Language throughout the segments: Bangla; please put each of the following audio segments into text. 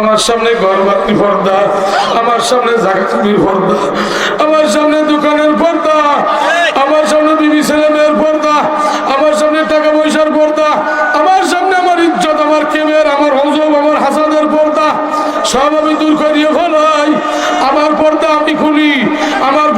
আমার সামনে ঘর বাড়ি পর্দা, আমার সামনে জায়গা জমির পর্দা, আমার সামনে দোকানের পর্দা, আমার সামনে বিবি ছেলে মেয়ের পর্দা, আমার সামনে টাকা পয়সার পর্দা, আমার সামনে আমার ইজ্জত, আমার কেমের, আমার হজব, আমার হাসানের পর্দা, সব আমি দূর করিয়ে ফেলাই। আমার পর্দা আমি খুলি, আমার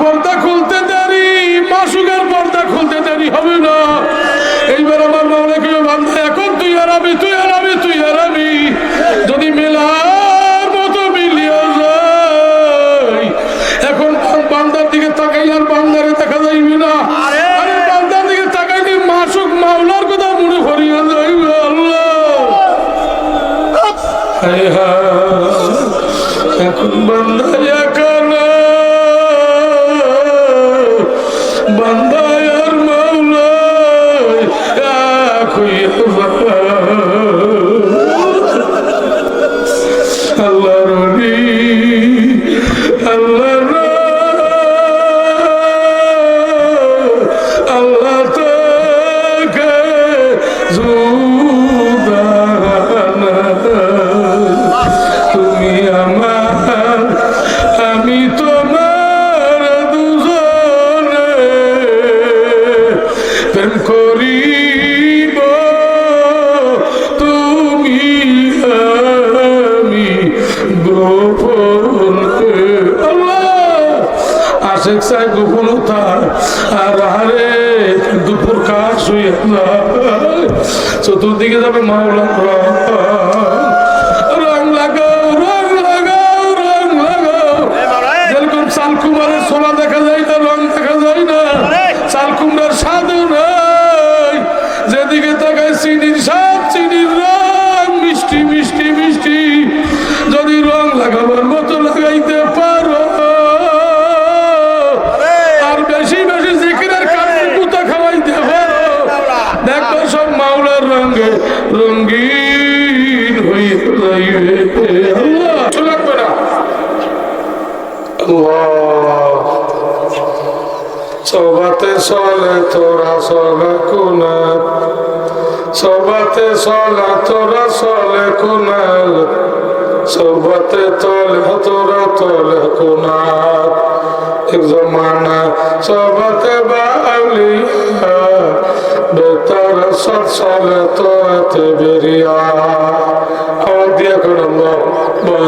যাইবে না। আরে। বান্দার দিকে তাকাইলে মাসুক মাওলার কথা মনে করিয়া যাইবে আল্লাহ। এখন বান্দা চলে কোনা সবাতে সলা তোরা চলে কোনা সবাতে তলে তোরা তলে কোনা এক জমানা সবাতে বাউলিয়া বেতার সৎ চলে তোতে বেরিয়া আমার দিয়া করে আল্লাহ বল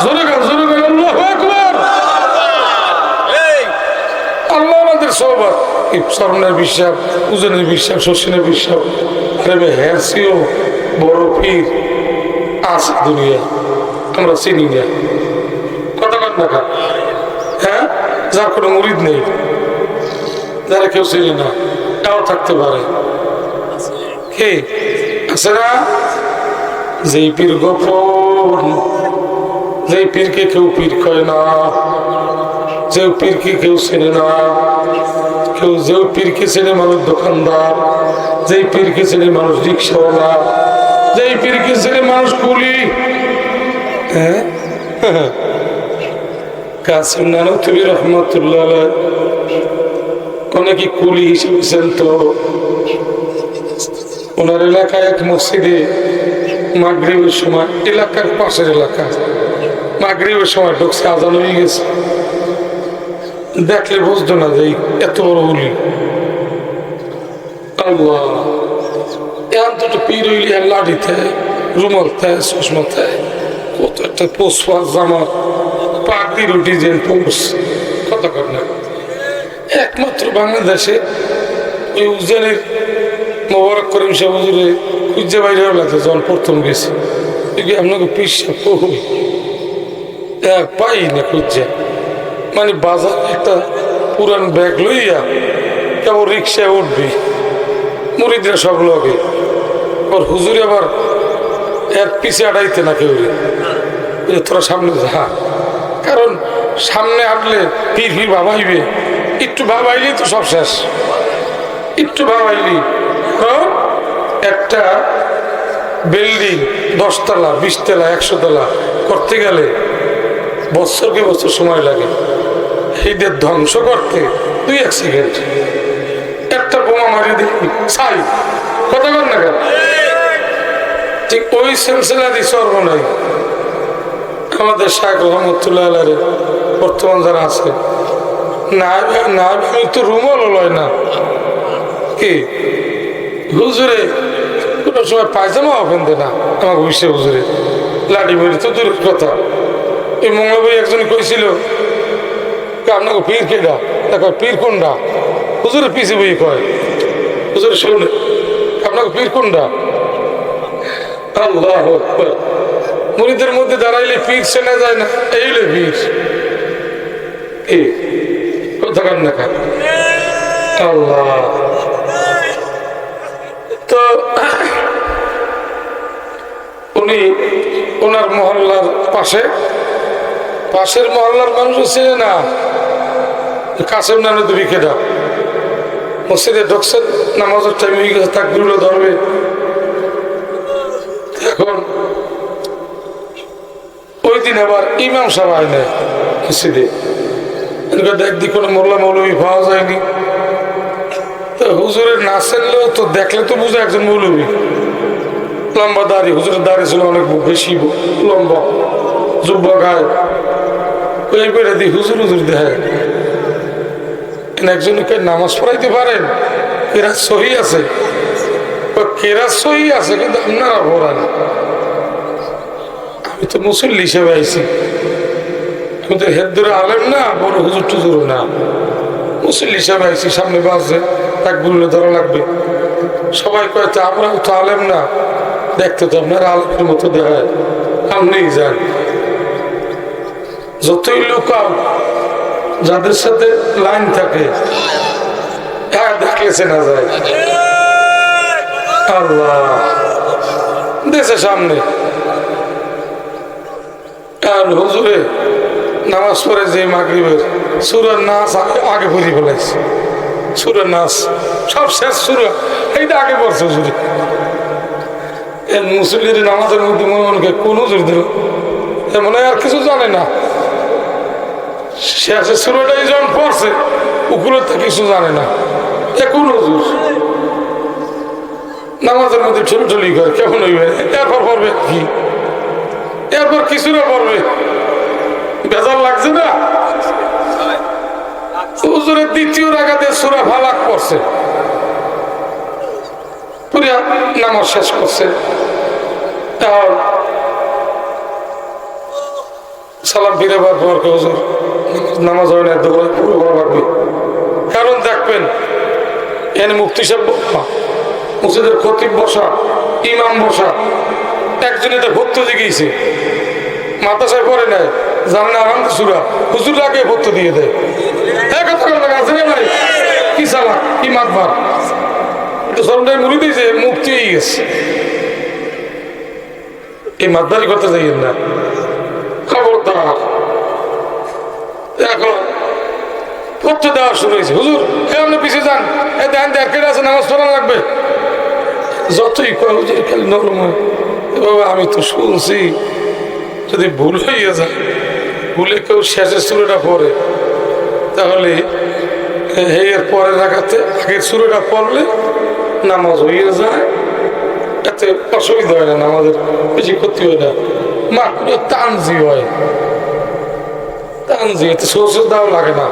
জোরে গান জোরে গান আল্লাহ আকবার আল্লাহ আমাদের সবার এই স্মরণের বিশ্বাস উজনের বিশ্বাস শস্যনের বিশ্বাস আরে হ্যাসিও বড় পীর আছে দুনিয়া আমরা চিনি না। কথা কত না হ্যাঁ? যার কোনো মুরিদ নেই, যারা কেউ চিনি না, তাও থাকতে পারে। কে? আছে না? যেই পীর গোপন, যেই পীরকে কেউ পীর কয় না যে পীরকে কেউ চেনে না কেউ যে পীরকে চেনে মানুষ দোকানদার যেই পীরকে চেনে মানুষ রিক্সাওয়ালা যেই পীরকে চেনে মানুষ কুলি। হ্যাঁ? কাসিম নানতুবি রহমতুল্লাহ আলাইহ। অনেকে কুলি হিসেবে চেনত ওনার এলাকায় এক মসজিদে মাগরীবের সময়, এলাকার পাশের এলাকা। মাগরীবের সময় ঢুকছে, আজান হয়ে গেছে। দেখলে বুঝতো না যে এত বড় হইলি আর লাঠি রুমাল থাকে চশমা থাকে কত একটা জামা একমাত্র বাংলাদেশে ওই উজ্জেনের মোবারক করিম সাহেব হুজুরে খুঁজে বাইরে লাগছে যখন প্রথম গেছে। আপনাকে পিসা পাই না খুঁজছে মানে বাজার একটা পুরান ব্যাগ লইয়া কেবল রিক্সায় উঠবি। মুড়িদরা সব লগে। ওর হুজুরে আবার এক পিছে আড়াইতে না কেউ তোরা সামনে যা। কারণ সামনে হাঁটলে ফির ফির ভাবাইবে একটু ভাবাইলেই তো সব শেষ। একটু ভাবাইলি একটা বিল্ডিং দশতলা, বিশতলা একশো তলা করতে গেলে বছরকে বছর সময় লাগে। এইদের ধ্বংস করতে দুই এক সেকেন্ড একটা বোমা মারি দেখি ছাই। কথা বল না কেন? ঠিক ওই সিলসিলা দিয়ে সর্বনয় আমাদের শাহ রহমতুল্লাহ বর্তমান যারা আছে না তো রুমল লয় না। কি? হুজুরে সময় না আমাকে বিশ্বে হুজুরে। লাডি বলি তো দূরের কথা। এই মঙ্গলবাই একজন কইছিল আপনাকে পীর কেডা দেখো পীর কোনটা হুজুরে পিছে বই কয়, হুজুরে শুনে আপনাকে পীর কোনটা আল্লাহ। মুরিদের মধ্যে দাঁড়াইলে পীর চেনা যায় না, এই হলো পীর। কি কথা কান খান আল্লাহ। তো, উনি ওনার মহল্লার পাশে, পাশের মহল্লার মানুষ ছিলেন না। কাসেম নামে দুবি কেটা মসজিদে ঢুকছেন, নামাজের টাইম হয়ে গেছে তাকবিরুল্লাহ ধরবে। এখন ওই দিন আবার ইমাম সাহেব আয় নেয় মসজিদে। দেখদি কোনো মোল্লা মৌলবী পাওয়া যায়নি। তো হুজুরের না চাইলেও তো দেখলে তো বুঝে একজন মৌলবী। লম্বা দাড়ি, হুজুরের দাড়ি ছিল অনেক বেশি লম্বা যুব্ব গায়ে। ওই দি হুজুর হুজুর দেয় একজনকে নামাজ পড়াইতে পারেন। এরা সহি আছে। ও কেরা সহি আছে কিন্তু আপনারা পড়ান। আমি তো মুসল্লি হিসেবে আইছি। আমি তো হেদ্দুরে আলেম না, বড় হুজুর টুজুর না। মুসল্লি হিসেবে আইছি, সামনে বাসে এক বললে ধরা লাগবে। সবাই কয়, তো আমরাও তো আলেম না। দেখতে তো আপনার আলেমের মতো দেখায়। আপনিই যান। যতই লুকাও যাদের সাথে লাইন থাকে দেখলে চেনা যায়। আল্লাহ। দেশে সামনে। আর হুজুরে নামাজ পড়ে যে মাগরিবের সুরের নাচ আগে- পড়ি ফেলাইছে সুরের নাচ সব শেষ সুর এইটা আগে পড়ছে হুজুরে। এর মুসলির নামাজের মধ্যে মনে কোন হুজুর দিল এ মনে আর কিছু জানে না। শেষে সুরটাই যখন পড়ছে উপরের তো কিছু জানে না। এ কোন হুজুর? নামাজের মধ্যে ঠুলঠুলি করে, কেমন হইবে? এরপর পড়বে কি? এরপর কিছু না পড়বে। বেজার লাগছে না? হুজুরের দ্বিতীয় রাগাতে সুরা ফালাক পড়ছে। পুরিয়া নামাজ শেষ করছে। এখন সালাম ফিরে বার পর হুজুর? নামাজ হয় না দৌড়ে পুরো লাগবে। কারণ দেখবেন, এনে মুক্তি সাহেব মসজিদের খতিব বসা, ইমাম বসা, একজন এটা ভক্ত দিয়েছে মাথা সাহেব পরে নেয় জানে না আমার সুরা। হুজুর আগে ভক্ত দিয়ে দেয়। এক কথা বলবে আছে কি সালা, কি মাতবার? এটা সরকার মুড়ি দিয়েছে মুক্তি হয়ে গেছে। এই মাতবারি করতে যাইয়েন না। খবরদার। এখন পত্র দেওয়া শুরু হয়েছে। হুজুর এ আপনি পিছিয়ে যান। এ দেখেন দেড় আছে, নামাজ পড়া লাগবে। যতই কয়, হুজুর, খালি নরম হয়। আমি তো শুনছি, যদি ভুল হয়ে যায়, ভুলে কেউ শেষের সুরটা পড়ে, তাহলে এর পরে রাখাতে, আগের সুরটা পড়লে নামাজ হয়ে যায়। এতে অসুবিধা হয় না, নামাজের বেশি ক্ষতি হয় না। মাত্র তানজি হয়। দাও লাগে না।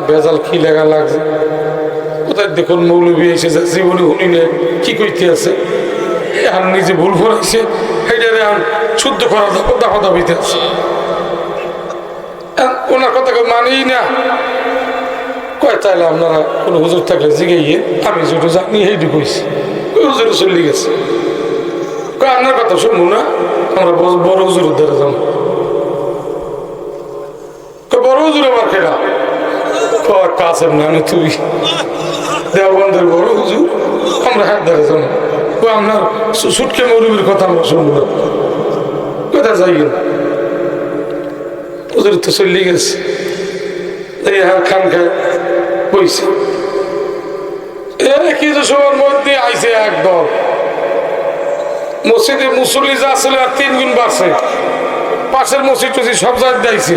ভেজাল কি লাগছে? কোথায় মৌলবী শুনিলে কি আছে? নিজে ভুল করাইছে সেইটারে এখন শুদ্ধ করা দাফা দাফা দাবিতে আছে। এখন ওনার কথা মানেই না। কয় আপনারা কোনো হুজুর থাকলে জিগাইয়ে, আমি যেটু জানি সেইটু কইছি। হুজুরে চলে গেছে। আপনার কথা শুনব না? আমরা বড়- হুজুরের দ্বারা যাব। হুজুর আমার কয় কাসেম নামে তুই। বড় হুজুর। আমরা হাত দ্বারা যাব কয় আপনার সুটকে কথা আমরা শুনব কোথায় যাই হুজুর তো চলে গেছে। এই হার খান খায় বইছে। কিছু মধ্যে একদম মসজিদে মুসল্লি যা ছিল আর তিন গুণ বাড়ছে। পাশের মসজিদ সব জায়গায় দিয়েছে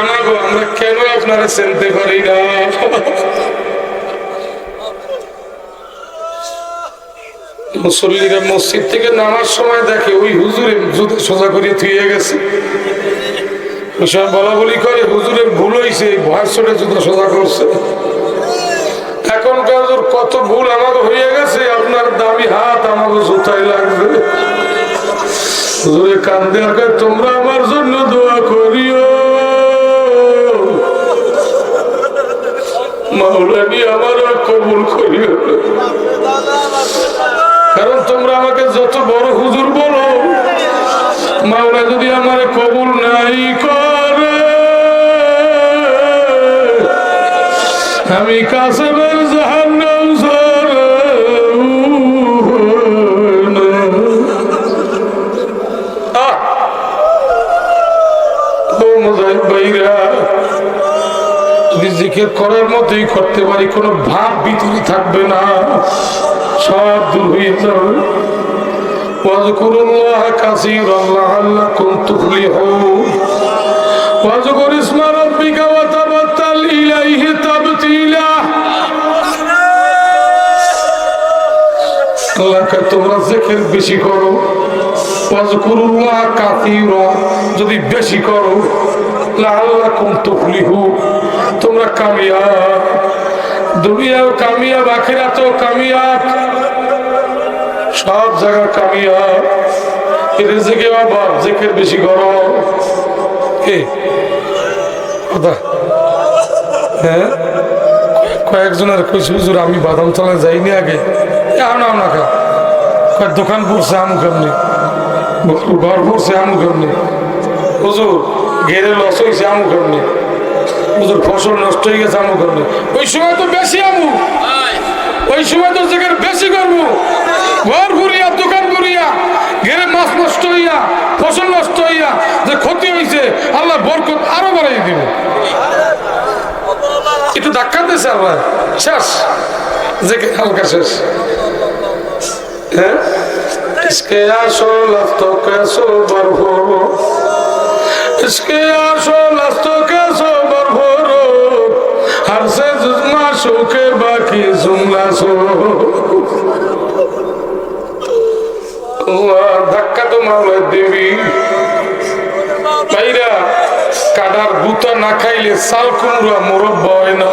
গেছে আমাগো আমরা কেন আপনারা চিনতে পারি না? মুসল্লিরা মসজিদ থেকে নামার সময় দেখে, ওই হুজুরে জুতো সোজা থুয়ে গেছে। বলা বলি করে ভুল হয়েছে ভয় চড়ে জুতো সোজা করছে। এখনকার কত ভুল আমাকে হয়ে গেছে, আপনার দামি হাত আমাকে জুতাই লাগবে। হুজুরে কান্দে তোমরা আমার জন্য দোয়া করিও। মাওলানি আমার কবুল করিও কারণ তোমরা আমাকে যত বড় হুজুর বলো, মাওলা যদি আমার কবুল নাই করে, আমি কাসবের জিকির করার মতোই করতে পারি কোনো ভাব ভিতরে থাকবে না সব দূর হয়ে যাবে واذكروا الله كثيرا لعلكم تفلحون واذكر اسم ربك وتبتل إليه تبتيلا আল্লাহকে তোমরা জেকের বেশি করো ওয়াজকুরুল্লাহ কাসীরা যদি বেশি করো লাআল্লাকুম তুফলিহু তোমরা কামিয়াব দুনিয়াও কামিয়াব আখিরাতেও কামিয়াব সব জায়গা কামিয়াব রেজেকে বাবা জেকের বেশি করো কে? কথা? হ্যাঁ? আমি বাদাম তলায় যাইনি আগে। আও না দোকান পড়ছে আমু কেমনি? ঘর পড়ছে আমু কেমনি? হুজুর, ঘেরে লস হয়েছে আমু কেমনি? হুজুর ফসল নষ্ট হয়ে গেছে আমু কেমনি ওই সময় তো বেশি আমু ওই সময় তো জেকের বেশি করবো ঘর ঘুরিয়া দোকান ঘুরিয়া ঘেরে মাছ নষ্ট হইয়া ফসল নষ্ট হইয়া যে ক্ষতি হয়েছে আল্লাহ বরকত আরো বাড়াই দিব একটু ধাক্কা দিয়েছে আল্লাহ শেষ যে হালকা শেষ হ্যাঁ इसके आशो लफ्तों के सोबर हो ইসকে আসল আস্তকে সবর ভরো, আর জুজমা শোকে বাকি জুমলা সো ধাক্কা তো মামলা দেবী। ভাইরা কাদার বুতা না খাইলে চাল কুমড়া মোরব্বা হয় না।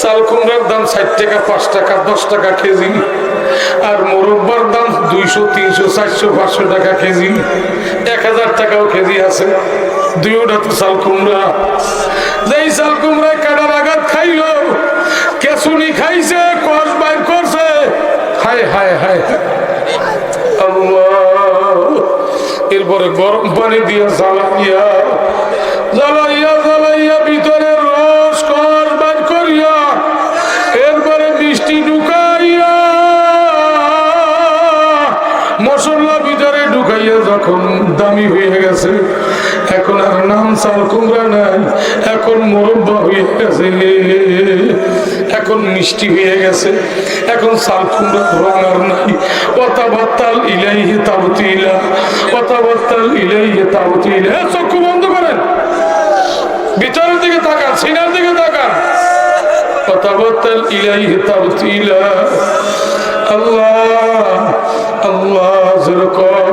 চাল কুমড়ার দাম ষাট টাকা, পাঁচ টাকা, দশ টাকা কেজি। আর মোরব্বার দাম দুইশো, তিনশো, চারশো, পাঁচশো টাকা কেজি। এক হাজার টাকাও কেজি আছে। দুইটা তো চাল কুমড়া। যেই চাল কুমড়ায় কাটার আঘাত খাইলো কেসুনি খাইছে, কষ বাইর করছে। হায় হায় হায়। এরপরে গরম পানি দিয়ে জ্বালাইয়া জ্বালাইয়া দামি হয়ে গেছে। এখন আর নাম চাল কুমড়া নাই, এখন মুরব্বা হয়ে গেছে। এখন মিষ্টি হয়ে গেছে, এখন চাল কুমড়া ভাঙার নাই। কথা বার্তাল ইলাইহে তাবতিলা কথা বার্তাল ইলাইহে তাবতিলা। চক্ষু বন্ধ করেন। ভিতরের দিকে তাকান, সিনার দিকে তাকান। কথা বার্তাল ইলাইহে তাবতিলা। আল্লাহ আল্লাহ, যেরকম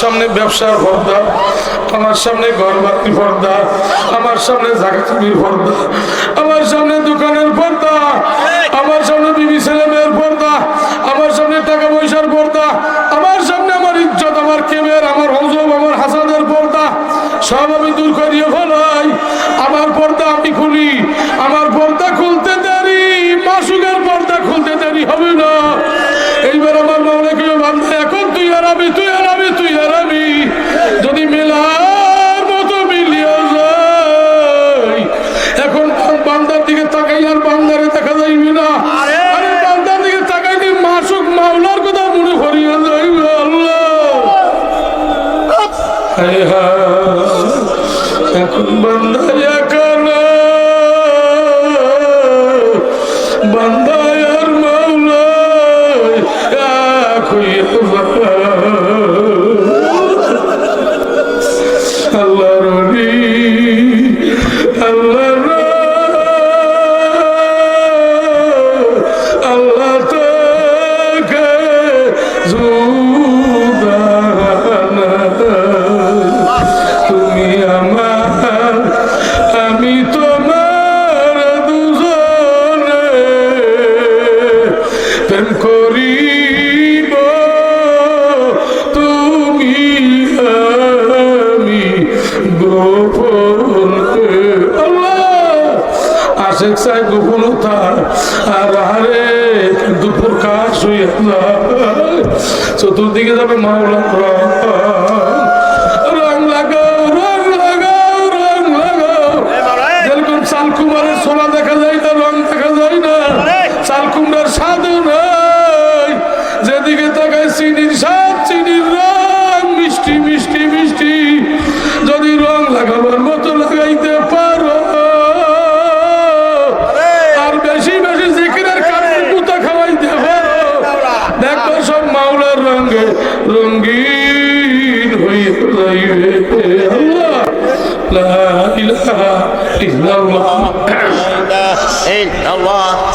সামনে ব্যবসার ভরদা আমার সামনে ঘর বাতি আমার সামনে জাগাতুমির ভরদা এখন বন্ধ